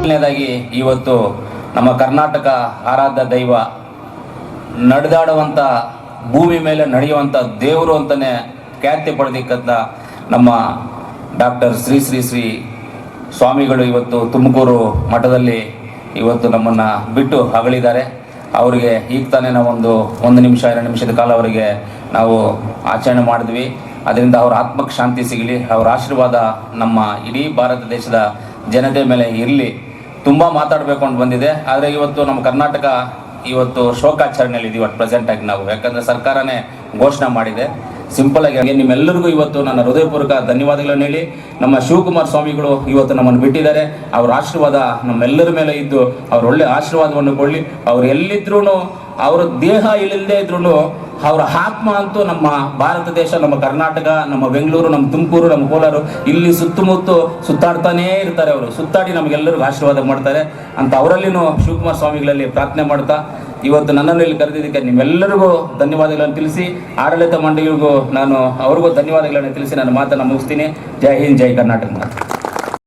ಮೊದಲನೇದಾಗಿ ಇವತ್ತು ನಮ್ಮ ಕರ್ನಾಟಕ ಆರಾಧ್ಯ ದೈವ ನಡೆದಾಡುವಂಥ ಭೂಮಿ ಮೇಲೆ ನಡೆಯುವಂಥ ದೇವರು ಅಂತಲೇ ಖ್ಯಾತಿ ಪಡೆದಿಕ್ಕಂಥ ನಮ್ಮ ಡಾಕ್ಟರ್ ಶ್ರೀ ಶ್ರೀ ಶ್ರೀ ಸ್ವಾಮಿಗಳು ಇವತ್ತು ತುಮಕೂರು ಮಠದಲ್ಲಿ ಇವತ್ತು ನಮ್ಮನ್ನು ಬಿಟ್ಟು ಅಗಳಿದ್ದಾರೆ ಅವರಿಗೆ ಈಗ ತಾನೇ ನಾವೊಂದು ಒಂದು ನಿಮಿಷ, ಎರಡು ನಿಮಿಷದ ಕಾಲ ಅವರಿಗೆ ನಾವು ಆಚರಣೆ ಮಾಡಿದ್ವಿ. ಅದರಿಂದ ಅವರ ಆತ್ಮಕ್ಕೆ ಶಾಂತಿ ಸಿಗಲಿ, ಅವರ ಆಶೀರ್ವಾದ ನಮ್ಮ ಇಡೀ ಭಾರತ ದೇಶದ ಜನತೆ ಮೇಲೆ ಇರಲಿ. ತುಂಬ ಮಾತಾಡಬೇಕು ಅಂತ ಬಂದಿದೆ. ಆದರೆ ಇವತ್ತು ನಮ್ಮ ಕರ್ನಾಟಕ ಇವತ್ತು ಶೋಕಾಚರಣೆಯಲ್ಲಿ ಅಟ್ ಪ್ರೆಸೆಂಟ್ ಆಗಿ ನಾವು. ಯಾಕಂದರೆ ಸರ್ಕಾರನೇ ಘೋಷಣೆ ಮಾಡಿದೆ. ಸಿಂಪಲ್ ಆಗಿ ಹಾಗೆ ನಿಮ್ಮೆಲ್ಲರಿಗೂ ಇವತ್ತು ನನ್ನ ಹೃದಯಪೂರ್ವಕ ಧನ್ಯವಾದಗಳನ್ನು ಹೇಳಿ, ನಮ್ಮ ಶಿವಕುಮಾರ್ ಸ್ವಾಮಿಗಳು ಇವತ್ತು ನಮ್ಮನ್ನು ಬಿಟ್ಟಿದ್ದಾರೆ. ಅವರ ಆಶೀರ್ವಾದ ನಮ್ಮೆಲ್ಲರ ಮೇಲೆ ಇದ್ದು, ಅವ್ರ ಒಳ್ಳೆ ಆಶೀರ್ವಾದವನ್ನು ಕೊಡಲಿ. ಅವ್ರು ಎಲ್ಲಿದ್ರೂ ಅವರ ದೇಹ ಇಳಿಲ್ಲದೆ ಇದ್ರೂ ಅವರ ಆತ್ಮ ಅಂತೂ ನಮ್ಮ ಭಾರತ ದೇಶ, ನಮ್ಮ ಕರ್ನಾಟಕ, ನಮ್ಮ ಬೆಂಗಳೂರು, ನಮ್ಮ ತುಮಕೂರು, ನಮ್ಮ ಕೋಲಾರ ಇಲ್ಲಿ ಸುತ್ತಮುತ್ತ ಸುತ್ತಾಡ್ತಾನೇ ಇರ್ತಾರೆ ಅವರು. ಸುತ್ತಾಡಿ ನಮಗೆಲ್ಲರಿಗೂ ಆಶೀರ್ವಾದ ಮಾಡ್ತಾರೆ. ಅಂತ ಅವರಲ್ಲಿನೂ ಶಿವಕುಮಾರ್ ಸ್ವಾಮಿಗಳಲ್ಲಿ ಪ್ರಾರ್ಥನೆ ಮಾಡ್ತಾ ಇವತ್ತು ನನ್ನನ್ನು ಇಲ್ಲಿ ಕರೆದಿದ್ದಕ್ಕೆ ನಿಮ್ಮೆಲ್ಲರಿಗೂ ಧನ್ಯವಾದಗಳನ್ನು ತಿಳಿಸಿ, ಆಡಳಿತ ಮಂಡಳಿಗೂ ನಾನು ಅವ್ರಿಗೂ ಧನ್ಯವಾದಗಳನ್ನು ತಿಳಿಸಿ ನನ್ನ ಮಾತನ್ನು ಮುಗಿಸ್ತೀನಿ. ಜೈ ಹಿಂದ್, ಜೈ ಕರ್ನಾಟಕ